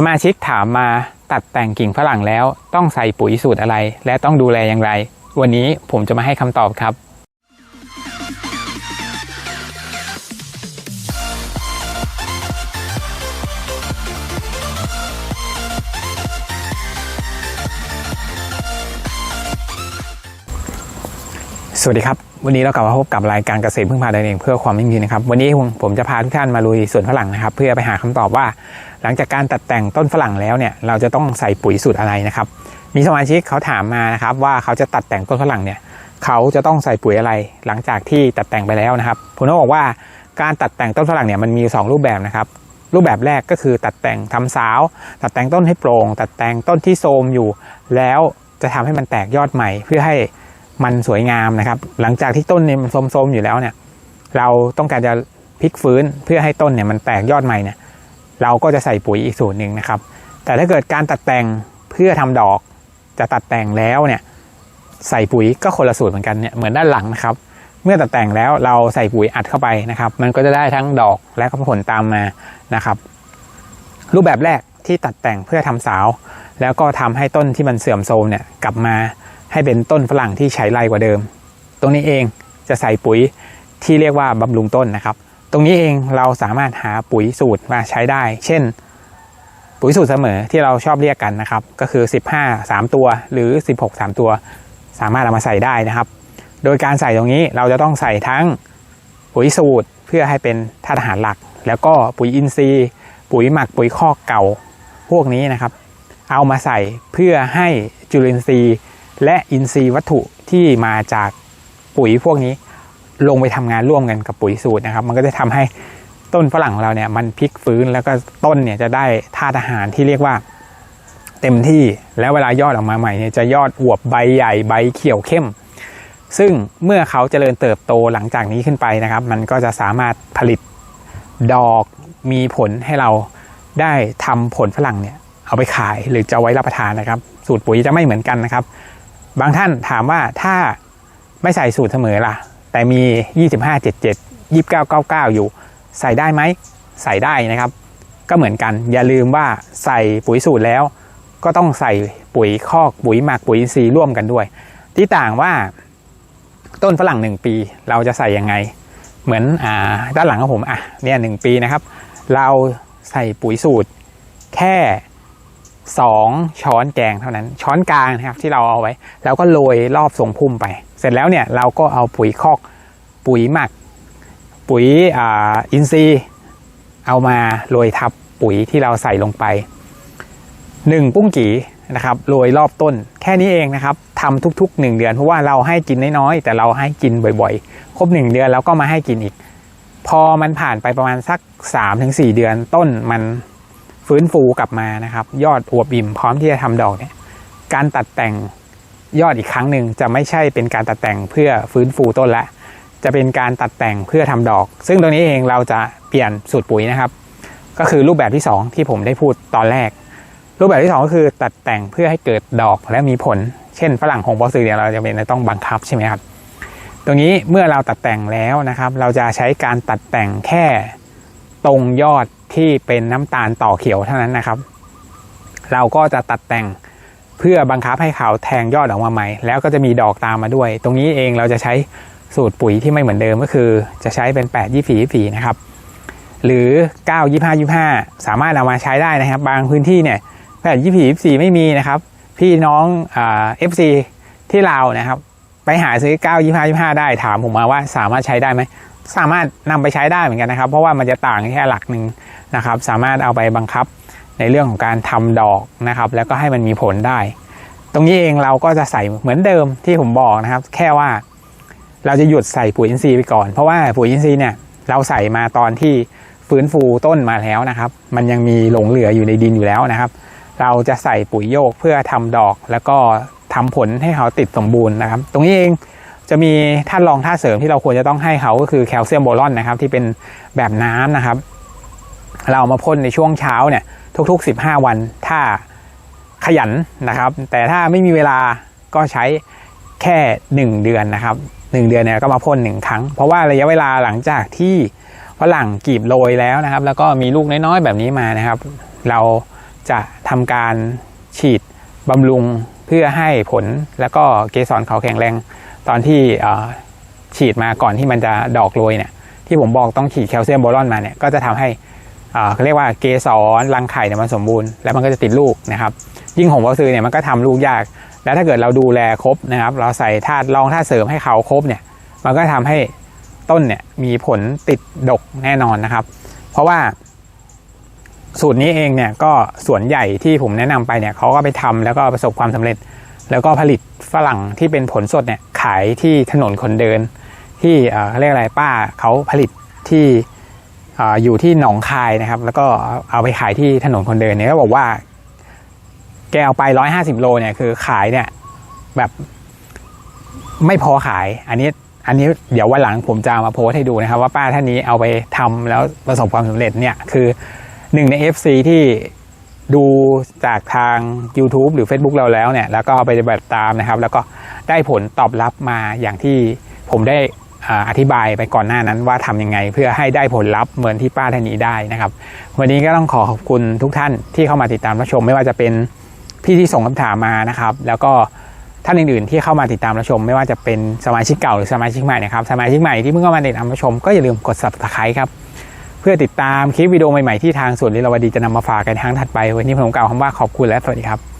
สมาชิกถามมาตัดแต่งกิ่งฝรั่งแล้วต้องใส่ปุ๋ยสูตรอะไร และต้องดูแลอย่างไร วันนี้ผมจะมาให้คำตอบครับ สวัสดีครับ วันนี้เรากลับมาพบกับรายการเกษตรพึ่งพาตนเองเพื่อความยั่งยืนนะครับ วันนี้ผมจะพาทุกท่านมาลุยสวนฝรั่งนะครับ เพื่อไปหาคำตอบว่า หลังจากการตัดแต่งต้นฝรั่งแล้วเนี่ยเราจะต้องใส่ปุ๋ยสูตรอะไรนะครับ มีสมาชิกเขาถามมานะครับ ว่าเขาจะตัดแต่งต้นฝรั่งเนี่ยเขาจะต้องใส่ปุ๋ยอะไร หลังจากที่ตัดแต่งไปแล้วนะครับผมต้องบอกว่าการตัดแต่งต้นฝรั่งเนี่ยมันมี 2 รูปแบบนะครับรูปแบบแรกก็คือตัดแต่งทำสาว ตัดแต่งต้นให้โปร่ง ตัดแต่งต้นที่โทรมอยู่ แล้วจะทำให้มันแตกยอดใหม่เพื่อให้ มันสวยงามนะครับ หลังจากที่ต้นเนี่ยมันโทมๆอยู่แล้วเนี่ย เราต้องการจะพลิกฟื้นเพื่อให้ต้นเนี่ยมันแตกยอดใหม่เนี่ย เราก็จะใส่ปุ๋ยอีกสูตรหนึ่งนะครับ แต่ถ้าเกิดการตัดแต่งเพื่อทำดอกจะตัดแต่งแล้วเนี่ย ใส่ปุ๋ยก็คนละสูตรเหมือนกันเนี่ยเหมือนด้านหลังนะครับ เมื่อตัดแต่งแล้วเราใส่ปุ๋ยอัดเข้าไปนะครับ มันก็จะได้ทั้งดอกและก็ผลตามมานะครับ รูปแบบแรกที่ตัดแต่งเพื่อทำสาว แล้วก็ทำให้ต้นที่มันเสื่อมโทรมเนี่ยกลับมา ให้เป็นต้นฝรั่งที่ใช้ไรกว่าเดิม ตรงนี้เองจะใส่ปุ๋ยที่เรียกว่าบำรุงต้นนะครับ ตรงนี้เองเราสามารถหาปุ๋ยสูตรมาใช้ได้ เช่น ปุ๋ยสูตรเสมอที่เราชอบเรียกกันนะครับ ก็คือ 15 3 ตัวหรือ 16 3 ตัว สามารถเอามาใส่ได้นะครับ โดยการใส่ตรงนี้เราจะต้องใส่ทั้งปุ๋ยสูตรเพื่อให้เป็นธาตุอาหารหลัก แล้วก็ปุ๋ยอินทรีย์ ปุ๋ยหมักปุ๋ยคอกเก่าพวกนี้นะครับ เอามาใส่เพื่อให้จุลินทรีย์ และอินทรีย์วัตถุที่มาจากปุ๋ยพวกนี้ลงไปทำงานร่วมกันกับปุ๋ยสูตรนะครับ มันก็จะทำให้ต้นฝรั่งของเราเนี่ยมันพลิกฟื้นแล้วก็ต้นเนี่ยจะได้ธาตุอาหารที่เรียกว่าเต็มที่แล้วเวลายอดออกมาใหม่เนี่ยจะยอดอวบใบใหญ่ใบเขียวเข้ม ซึ่งเมื่อเขาเจริญเติบโตหลังจากนี้ขึ้นไปนะครับ มันก็จะสามารถผลิตดอกมีผลให้เราได้ทำผลฝรั่งเนี่ยเอาไปขายหรือจะไว้รับประทานนะครับ สูตรปุ๋ยจะไม่เหมือนกันนะครับ บางท่านถามว่าถ้าไม่ใส่สูตรเสมอล่ะ แต่มี 25 77 29 99 อยู่ ใส่ได้ไหม ใส่ได้นะครับ ก็เหมือนกัน อย่าลืมว่าใส่ปุ๋ยสูตรแล้ว ก็ต้องใส่ปุ๋ยคอกปุ๋ยหมักปุ๋ยอินทรีย์ร่วมกันด้วย ที่ต่างว่าต้นฝรั่ง 1 ปี เราจะใส่ยังไง เหมือนอ่าด้านหลังของผมอะเนี่ยหปีนะครับ เราใส่ปุ๋ยสูตรแค่ 2 ช้อนแกงเท่านั้น ช้อนกลางนะครับที่เราเอาไว้ แล้วก็โรยรอบทรงพุ่มไป เสร็จแล้วเนี่ยเราก็เอาปุ๋ยคอก ปุ๋ยหมัก ปุ๋ยออินทรีย์ เอามาโรยทับปุ๋ยที่เราใส่ลงไป 1 ปุ้งกี่นะครับโรยรอบต้นแค่นี้เองนะครับทำทุก ๆ 1 เดือนเพราะว่าเราให้กินน้อยๆแต่เราให้กินบ่อยๆ ครบ 1 เดือนแล้วก็มาให้กินอีก พอมันผ่านไปประมาณสัก 3-4 เดือนต้นมัน ฟื้นฟูกลับมานะครับ ยอดอวบอิ่มพร้อมที่จะทำดอกเนี่ยการตัดแต่งยอดอีกครั้งหนึ่งจะไม่ใช่เป็นการตัดแต่งเพื่อฟื้นฟูต้นละ จะเป็นการตัดแต่งเพื่อทำดอก ซึ่งตรงนี้เองเราจะเปลี่ยนสูตรปุ๋ยนะครับ ก็คือรูปแบบที่ 2 ที่ผมได้พูดตอนแรก รูปแบบที่ 2 ก็คือตัดแต่งเพื่อให้เกิดดอกและมีผล เช่นฝรั่งหงบอสซือเนี่ยเราจะเป็นต้องบังคับใช่ไหมครับ ตรงนี้เมื่อเราตัดแต่งแล้วนะครับ เราจะใช้การตัดแต่งแค่ ตรงยอดที่เป็นน้ำตาลต่อเขียวเท่านั้นนะครับ เราก็จะตัดแต่งเพื่อบังคับให้เขาแทงยอดออกมาใหม่ แล้วก็จะมีดอกตามมาด้วย ตรงนี้เองเราจะใช้สูตรปุ๋ยที่ไม่เหมือนเดิมก็คือ จะใช้เป็น 8 2 4 4นะครับหรือ 9 25 25 สามารถเอามาใช้ได้นะครับ บางพื้นที่เนี่ย8 24 24 ไม่มีนะครับ พี่น้องเอ่า FC ที่ลาวนะครับ ไปหาซื้อ 9 25 25 ได้ถามผมมาว่าสามารถใช้ได้ไหม สามารถนำไปใช้ได้เหมือนกันนะครับ เพราะว่ามันจะต่างแค่หลักหนึ่งนะครับ สามารถเอาไปบังคับในเรื่องของการทำดอกนะครับ แล้วก็ให้มันมีผลได้ ตรงนี้เองเราก็จะใส่เหมือนเดิมที่ผมบอกนะครับ แค่ว่าเราจะหยุดใส่ปุ๋ยอินทรีย์ไปก่อน เพราะว่าปุ๋ยอินทรีย์เนี่ยเราใส่มาตอนที่ฟื้นฟูต้นมาแล้วนะครับ มันยังมีหลงเหลืออยู่ในดินอยู่แล้วนะครับ เราจะใส่ปุ๋ยโยกเพื่อทำดอกแล้วก็ทำผลให้เขาติดสมบูรณ์นะครับ ตรงนี้เอง จะมีท่านรองท่าตุเสริมที่เราควรจะต้องให้เขาก็คือแคลเซียมโบรอนนะครับที่เป็นแบบน้ำนะครับ เราเอามาพ่นในช่วงเช้าเนี่ยทุก ๆ 15 วันถ้าขยันนะครับ แต่ถ้าไม่มีเวลาก็ใช้แค่ 1 เดือนนะครับ 1 เดือนเนี่ยก็มาพ่นหนึ่งครั้ง เพราะว่าระยะเวลาหลังจากที่ฝรั่งกรีบโรยแล้วนะครับ แล้วก็มีลูกน้อยๆแบบนี้มานะครับ เราจะทำการฉีดบำรุงเพื่อให้ผลแล้วก็เกสรเขาแข็งแรง ตอนที่ฉีดมาก่อนที่มันจะดอกโรยเนี่ยที่ผมบอกต้องฉีดแคลเซียมโบรอนมาเนี่ยก็จะทำให้เขาเรียกว่าเกสรรังไข่เนี่ยมันสมบูรณ์แล้วมันก็จะติดลูกนะครับ ยิ่งหงวัวซื้อเนี่ยมันก็ทำลูกยาก แล้วถ้าเกิดเราดูแลครบนะครับ เราใส่ธาตุรองธาตุเสริมให้เขาครบเนี่ย มันก็ทำให้ต้นเนี่ยมีผลติดดกแน่นอนนะครับ เพราะว่าสูตรนี้เองเนี่ยก็ส่วนใหญ่ที่ผมแนะนำไปเนี่ยเขาก็ไปทำแล้วก็ประสบความสำเร็จ แล้วก็ผลิตฝรั่งที่เป็นผลสดเนี่ยขายที่ถนนคนเดิน ที่เขาเรียกอะไรป้าเขาผลิตที่ออยู่ที่หนองคายนะครับ แล้วก็เอาไปขายที่ถนนคนเดินเนี่ยก็บอกว่า แกเอาไปร้อยห้าสิบโลเนี่ยคือขายเนี่ยแบบไม่พอขาย อันนี้อันนี้เดี๋ยววันหลังผมจะมาโพสให้ดูนะครับ ว่าป้าท่านนี้เอาไปทำแล้วประสบความสำเร็จเนี่ยคือหนึ่งใน FC ที่ ดูจากทาง YouTube หรือ Facebook เราแล้วเนี่ย แล้วก็ไปปฏิบัติตามนะครับ แล้วก็ได้ผลตอบรับมาอย่างที่ผมได้อธิบายไปก่อนหน้านั้นว่าทำยังไง เพื่อให้ได้ผลลัพธ์เหมือนที่ป้าท่านนี้ได้นะครับ วันนี้ก็ต้องขอขอบคุณทุกท่านที่เข้ามาติดตามรับชม ไม่ว่าจะเป็นพี่ที่ส่งคำถามมานะครับ แล้วก็ท่านอื่นๆที่เข้ามาติดตามรับชม ไม่ว่าจะเป็นสมาชิกเก่าหรือสมาชิกใหม่นะครับสมาชิกใหม่ที่เพิ่งเข้ามาติดตามรับชมก็อย่าลืมกด subscribe ครับ พื่อติดตามคลิปวิดีโอใหม่ๆที่ทางส่วนลิลาวดีจะนำมาฝากกันครั้งถัดไป วันนี้ผมกล่าวคำว่าขอบคุณและสวัสดีครับ